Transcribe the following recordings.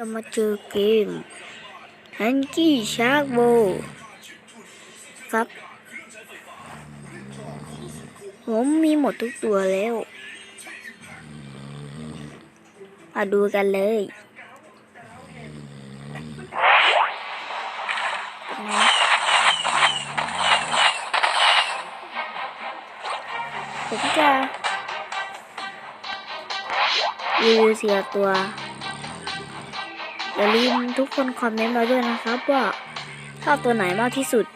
จะมาเจอเกมฮันกี้ชาร์กโบครับ ผมมีหมดทุกตัวแล้ว มาดูกันเลยผมจะรีวิวเสียตัว อย่าลืมทุกคนคอมเมนต์มาด้วยนะครับว่าชอบตัวไหนมากที่สุด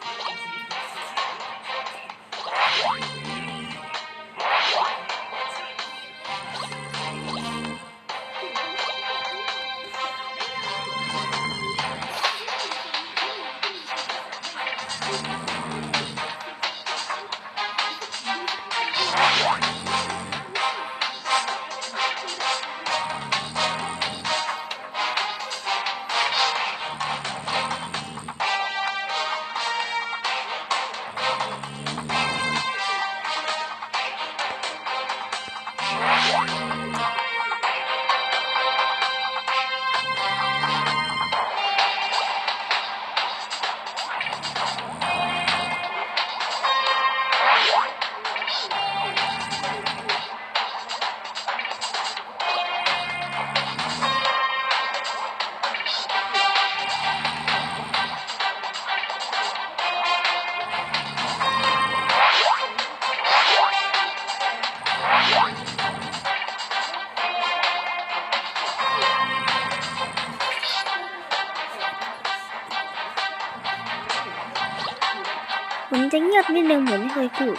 ผมจะเงียบนิดนึงผมไม่เคยพูด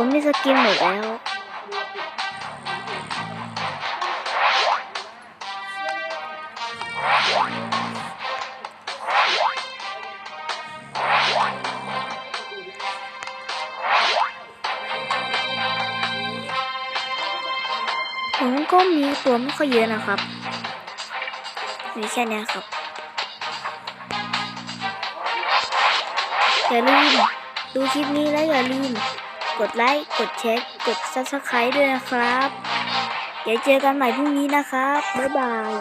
ผมมีสกินหมดแล้ว ผมก็มีตัวไม่ค่อยเยอะนะครับ มีแค่นี้ครับอย่าลืมดูคลิปนี้แล้วอย่าลืม กดไลค์ กดแชร์ กด subscribe ด้วยนะครับ เดี๋ยวเจอกันใหม่พรุ่งนี้นะครับ บ๊ายบาย